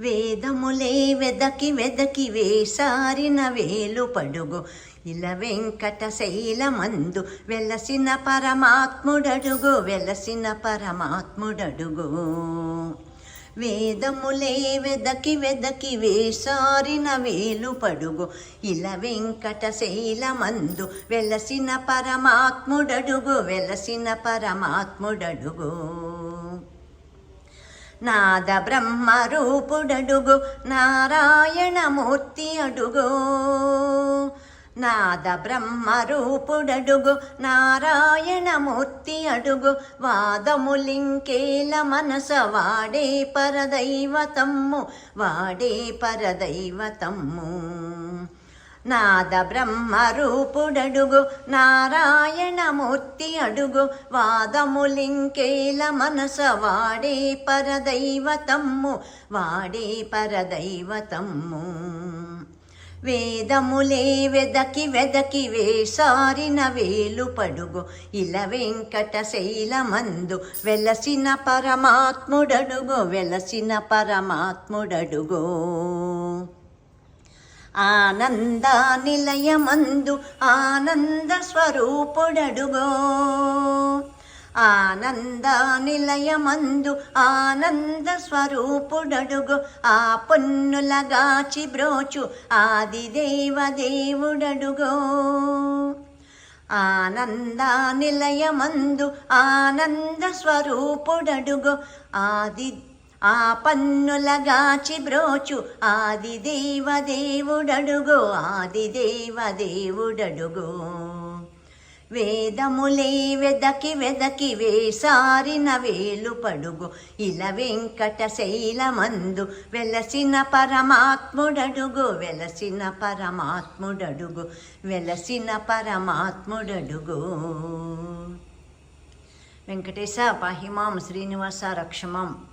వేదములే వెదకి వెదకి వేసారిన వేలు పడుగు. ఇలా వెంకట శైలమందు వెలసిన పరమాత్ముడడుగు వెలసిన పరమాత్ముడడుగు. వేదములే వెదకి వెదకి వేసారిన వేలు పడుగు. ఇలా వెంకట శైలమందు వెలసిన పరమాత్ముడడుగు వెలసిన పరమాత్ముడడుగు. నాద బ్రహ్మ రూపుడడుగు నారాయణమూర్తి అడుగు. నాద బ్రహ్మ రూపుడడుగు నారాయణమూర్తి అడుగు. వాదములింకేల మనస వాడే పరదైవతమ్ము వాడే పరదైవతమ్ము. నాద బ్రహ్మ రూపుడడుగు నారాయణమూర్తి అడుగు వాదములింకేల మనస వాడే పరదైవతమ్ము వాడే పరదైవతమ్ము. వేదములే వెదకి వెదకి వేసారిన వేలు పడుగు ఇలా వెంకట శైలమందు వెలసిన పరమాత్ముడడుగు వెలసిన పరమాత్ముడడుగో. ఆనంద నిలయమందు ఆనంద స్వరూపుడడుగో. ఆనంద నిలయమందు ఆనంద స్వరూపుడడుగు. ఆ పొన్నులగాచి బ్రోచు ఆది దేవదేవుడడుగో ఆనంద నిలయమందు ఆనంద స్వరూపుడడుగు. ఆది ఆ పన్నులగాచి బ్రోచు ఆది దేవదేవుడడుగు ఆది దేవదేవుడడుగు వేదములే వెదకి వెదకి వేసారిన వేలు పడుగు ఇలా వెంకట శైలమందు వెలసిన పరమాత్ముడడుగు వెలసిన పరమాత్ముడడుగు వెలసిన పరమాత్ముడడుగు. వెంకటేశ పాహిమాం శ్రీనివాస రక్షమాం.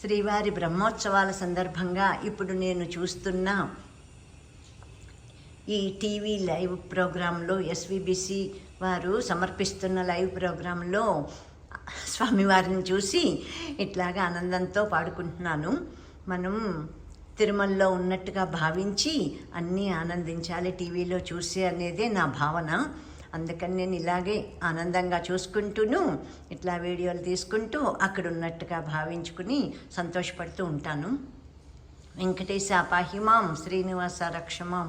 శ్రీవారి బ్రహ్మోత్సవాల సందర్భంగా ఇప్పుడు నేను చూస్తున్న ఈ టీవీ లైవ్ ప్రోగ్రాంలో ఎస్విబిసి వారు సమర్పిస్తున్న లైవ్ ప్రోగ్రాంలో స్వామివారిని చూసి ఇట్లాగా ఆనందంతో పాడుకుంటున్నాను. మనం తిరుమలలో ఉన్నట్టుగా భావించి అన్నీ ఆనందించాలి టీవీలో చూసి అనేదే నా భావన. అందుకని నేను ఇలాగే ఆనందంగా చూసుకుంటూను ఇట్లా వీడియోలు తీసుకుంటూ అక్కడ ఉన్నట్టుగా భావించుకుని సంతోషపడుతూ ఉంటాను. వెంకటేశ పాహిమాం శ్రీనివాస రక్షమాం.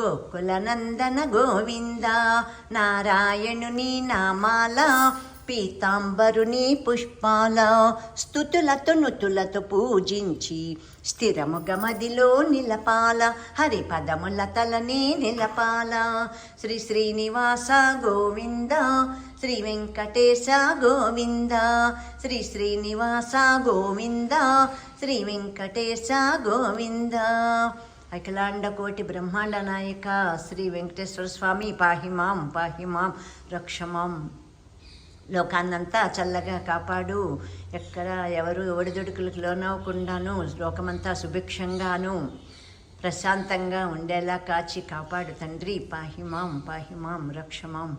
గోకుల నందన గోవింద నారాయణుని నామాల పీతాంబరుని పుష్పాల స్థుతులతో నుతులతో పూజించి స్థిరముగ మదిలో నిలపాల హరిపదముల తలనే నిలపాల. శ్రీ శ్రీనివాస గోవింద శ్రీ వెంకటేశ గోవింద శ్రీ శ్రీనివాస గోవింద శ్రీ వెంకటేశ గోవింద. అఖిలాండ కోటి బ్రహ్మాండ నాయక శ్రీ వెంకటేశ్వర స్వామి. పాహిమాం పాహిమాం రక్షమాం లోకాన్నంతా చల్లగా కాపాడు. ఎక్కడ ఎవరు ఒడిదుడుకులకు లోనవ్వకుండాను లోకమంతా సుభిక్షంగాను ప్రశాంతంగా ఉండేలా కాచి కాపాడు తండ్రి. పాహిమాం పాహిమాం రక్షమాం